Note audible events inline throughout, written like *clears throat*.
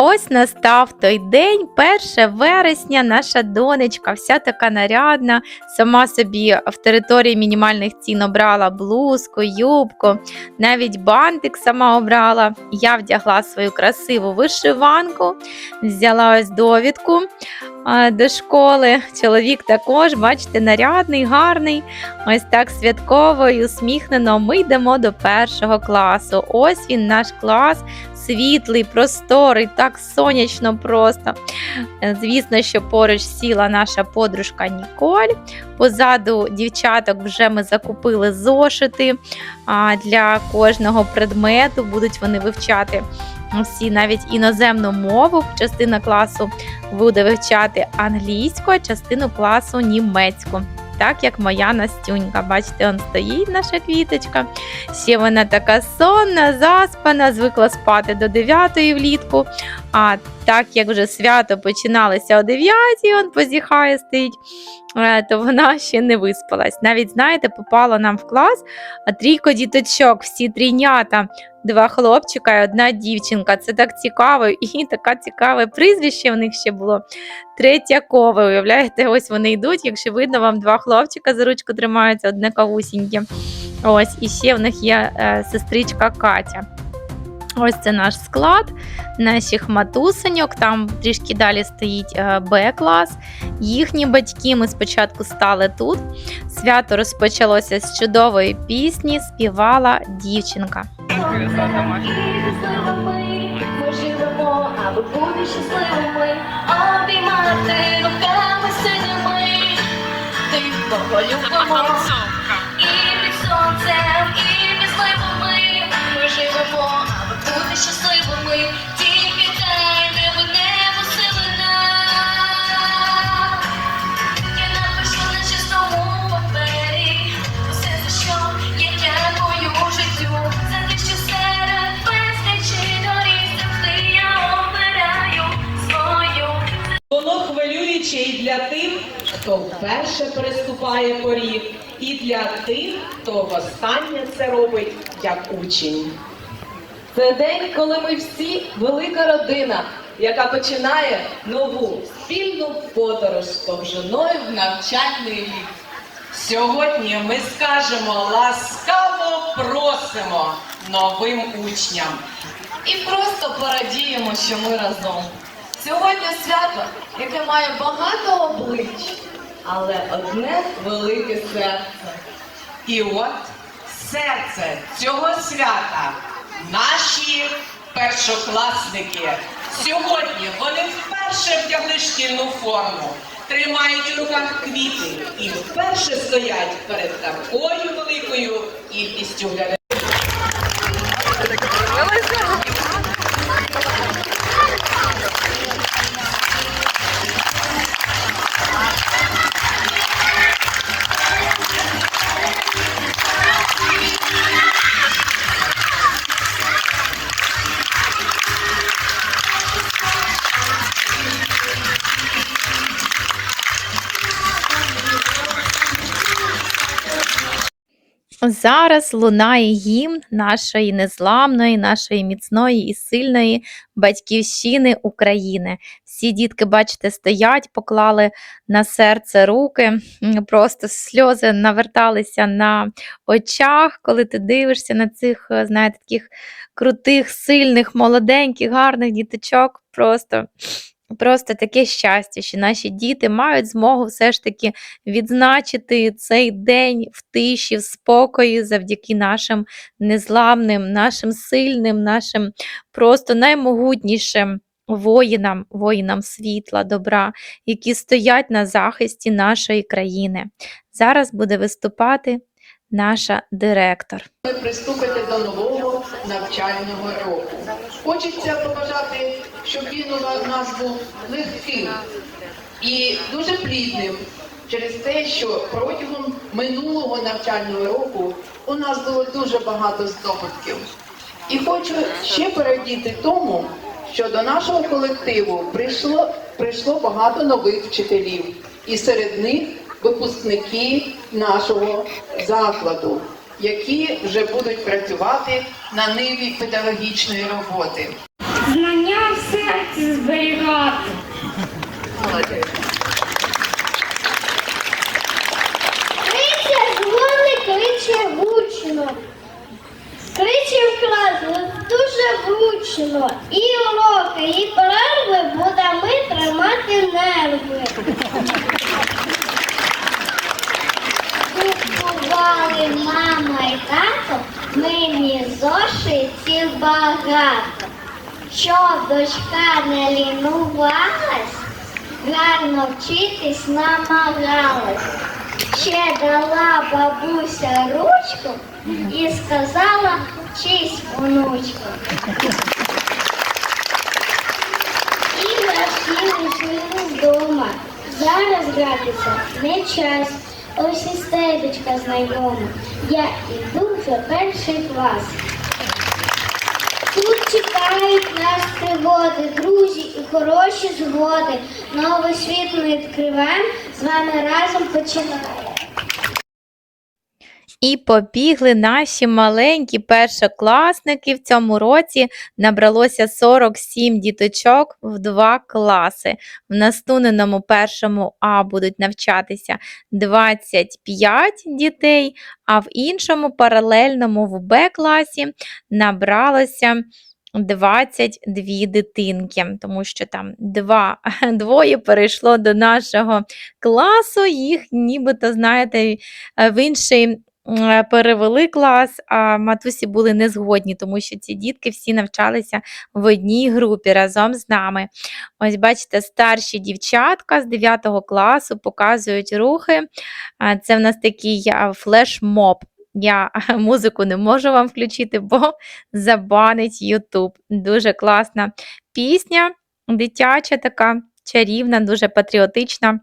Ось настав той день, 1 вересня, наша донечка, вся така нарядна, сама собі в території мінімальних цін обрала блузку, юбку, навіть бантик сама обрала. Я вдягла свою красиву вишиванку, взяла ось довідку до школи. Чоловік також, бачите, нарядний, гарний. Ось так святково і усміхнено. Ми йдемо до першого класу. Ось він, наш клас, світлий, просторий, так сонячно просто. Е, Звісно, що поруч сіла наша подружка Ніколь. Позаду дівчаток вже ми закупили зошити для кожного предмету. Будуть вони вивчати всі навіть іноземну мову. Частина класу буде вивчати англійську, а частину класу німецьку. Так як моя Настюнька. Бачите, он стоїть наша квіточка. Ще вона така сонна, заспана, звикла спати до 9 влітку. А так як вже свято починалося о 9, он позіхає, стоїть, е, то вона ще не виспалась. Навіть, знаєте, попало нам в клас трійко діточок, всі трійнята, два хлопчика і одна дівчинка. Це так цікаво, і таке цікаве прізвище в них ще було. Третьякове. Уявляєте, ось вони йдуть. Якщо видно, вам два хлопчика за ручку тримаються, одне кавусіньке. Ось, і ще в них є е, сестричка Катя. Ось це наш склад наших матусеньок. Там трішки далі стоїть е, Б-клас. Їхні батьки ми спочатку стали тут. Свято розпочалося з чудової пісні, співала дівчинка. Ми живемо, аби бути щасливими, обіймати руками синіми, тих, кого любимо. І для тих, хто вперше переступає поріг, і для тих, хто востаннє це робить як учень. Це день, коли ми всі велика родина, яка починає нову спільну подорож з довжиною в навчальний рік. Сьогодні ми скажемо ласкаво просимо новим учням. І просто порадіємо, що ми разом. Сьогодні свято, яке має багато облич, але одне велике серце. І от серце цього свята наші першокласники. Сьогодні вони вперше вдягли шкільну форму, тримають у руках квіти і вперше стоять перед такою великою кількістю глядачів. Зараз лунає гімн нашої незламної, нашої міцної і сильної батьківщини України. Всі дітки, бачите, стоять, поклали на серце руки, просто сльози наверталися на очах, коли ти дивишся на цих, е, знаєте, таких крутих, сильних, молоденьких, гарних діточок. Просто. Просто таке щастя, що наші діти мають змогу все ж таки відзначити цей день в тиші, в спокої, завдяки нашим незламним, нашим сильним, нашим просто наймогутнішим воїнам, воїнам світла, добра, які стоять на захисті нашої країни. Зараз буде виступати наша директор. ви приступите до нового навчального року. Хочеться побажати, щоб він у нас був легким і дуже плідним через те, що протягом минулого навчального року у нас було дуже багато здобутків. І хочу ще передіти тому, що до нашого колективу прийшло, прийшло багато нових вчителів, і серед них випускники нашого закладу, які вже будуть працювати на ниві педагогічної роботи. Знання все це зберігати? Криця дзвони, кличе гучно. Кличе в клас дуже гучно. мама і тато мені зошитів багато. Щоб дочка не лінувалась, гарно вчитись намагалась. Ще дала бабуся ручку і сказала вчись, онучку. Іграшки лишили вдома. Зараз гратися не час. Ось і стебечка знайома. Я іду вже перший клас. Тут чекають нас пригоди, друзі і хороші згоди. Новий світ ми відкриваємо, з вами разом починаємо. І побігли наші маленькі першокласники. В цьому році набралося 47 діточок в два класи. В наступному першому А будуть навчатися 25 дітей, а в іншому паралельному в Б класі набралося 22 дитинки, тому що там два, *laughs* двоє перейшло до нашого класу, їх нібито, знаєте, в інший перевели клас, а матусі були не згодні, тому що ці дітки всі навчалися в одній групі разом з нами. Ось бачите, старші дівчатка з 9 класу показують рухи. Це в нас такий флешмоб. Я *laughs* музику не можу вам включити, бо *laughs* забанить YouTube. Дуже класна пісня, дитяча така, чарівна, дуже патріотична.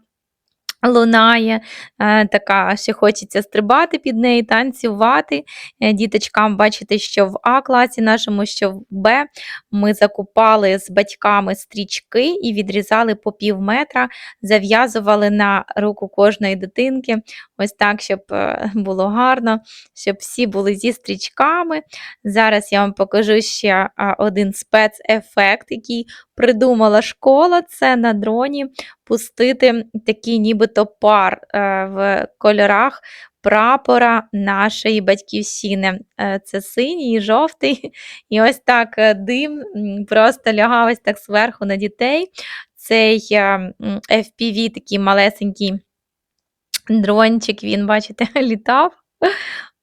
Лунає, е, така, що хочеться стрибати під неї, танцювати. Е, Діточкам бачите, що в А класі нашому, що в Б ми закупали з батьками стрічки і відрізали по пів метра, зав'язували на руку кожної дитинки, ось так, щоб е, було гарно, щоб всі були зі стрічками. Зараз я вам покажу ще один спецефект, який придумала школа. Це на дроні пустити такий нібито пар е, в кольорах прапора нашої батьківщини. Е, Це синій і жовтий. *laughs* І ось так е, дим просто лягав ось так зверху на дітей. Цей FPV такий малесенький дрончик, він, бачите, *laughs* літав.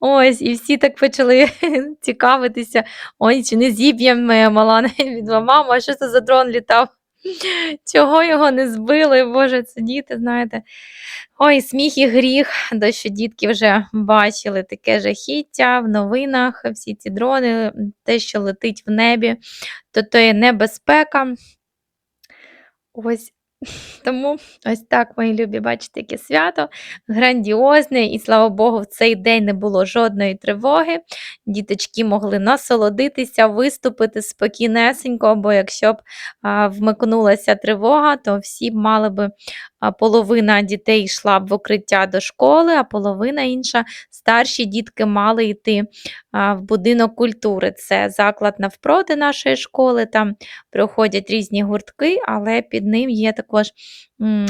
Ось, і всі так почали *laughs* цікавитися. Ой, чи не зіб'єм моя мала *laughs* від мама, що це за дрон літав? *laughs* Чого його не збили? Боже, це діти, знаєте. Ой, сміх і гріх, до що дітки вже бачили таке жахіття в новинах, всі ці дрони, те, що летить в небі, то то є небезпека. Ось. Тому ось так, мої любі, бачите, яке свято грандіозне, і слава Богу, в цей день не було жодної тривоги. Діточки могли насолодитися, виступити спокійнесенько, бо якщо б а, вмикнулася тривога, то всі б мали би половина дітей йшла в укриття до школи, а половина інша старші дітки мали йти в будинок культури. Це заклад навпроти нашої школи. Там проходять різні гуртки, але під ним є також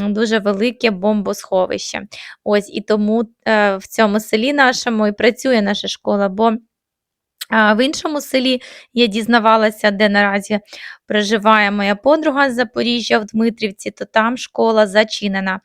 дуже велике бомбосховище. Ось і тому е, в цьому селі нашому і працює наша школа, бо в іншому селі я дізнавалася, де наразі проживає моя подруга з Запоріжжя в Дмитрівці, то там школа зачинена.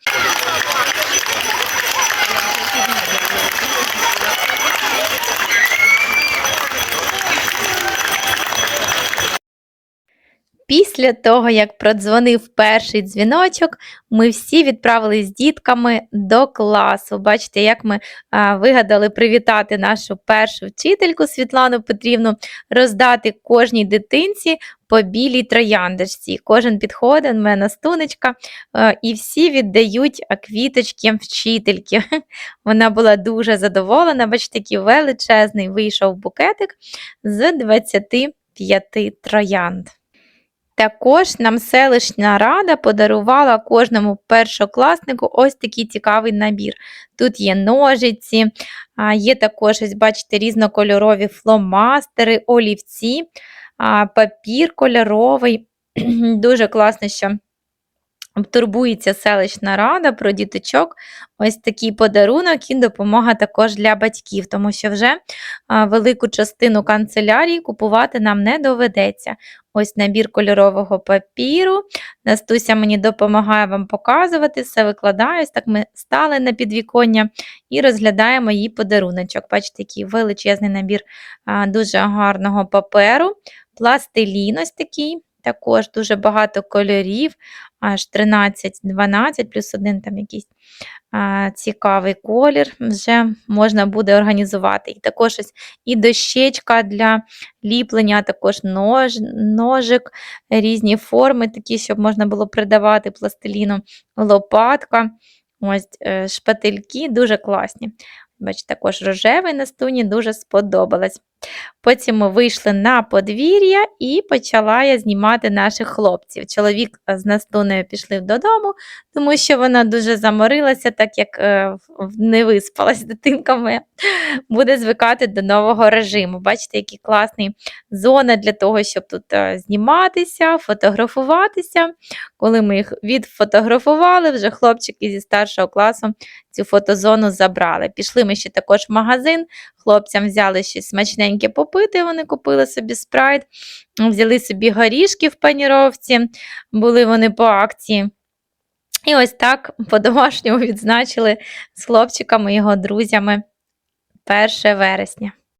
Після того, як продзвонив перший дзвіночок, ми всі відправились з дітками до класу. Бачите, як ми а, вигадали привітати нашу першу вчительку Світлану Петрівну, роздати кожній дитинці по білій трояндочці. Кожен підходить, в мене стунечка, е, і всі віддають квіточки вчительки. *laughs* Вона була дуже задоволена, бачите, такий величезний вийшов букетик з 25 троянд. Також нам селищна рада подарувала кожному першокласнику ось такий цікавий набір. Тут є ножиці, є також, ось бачите, різнокольорові фломастери, олівці, папір кольоровий. *clears throat* Дуже класно, що турбується селищна рада про діточок. Ось такий подарунок і допомога також для батьків, тому що вже велику частину канцелярії купувати нам не доведеться. Ось набір кольорового папіру. Настуся мені допомагає вам показувати, все викладаю. Так ми стали на підвіконня і розглядаємо її подаруночок. Бачите, який величезний набір дуже гарного паперу, пластилін ось такий. Також дуже багато кольорів, аж 13-12, плюс один там якийсь а, цікавий колір. Вже можна буде організувати. І також ось і дощечка для ліплення, також нож, ножик, різні форми, такі, щоб можна було придавати пластиліну, лопатка, ось е, шпательки, дуже класні. Бачите, також рожевий на стуні дуже сподобалось. Потім ми вийшли на подвір'я і почала я знімати наших хлопців. Чоловік з Настунею пішли додому, тому що вона дуже заморилася, так як е, не виспалась *laughs* дитинка моя. Буде звикати до нового режиму. Бачите, які класні зона для того, щоб тут е, зніматися, фотографуватися. Коли ми їх відфотографували, вже хлопчики зі старшого класу цю фотозону забрали. Пішли ми ще також в магазин, хлопцям взяли щось смачненьке попити, вони купили собі спрайт, взяли собі горішки в паніровці, були вони по акції. І ось так по-домашньому відзначили з хлопчиками і його друзями 1 вересня.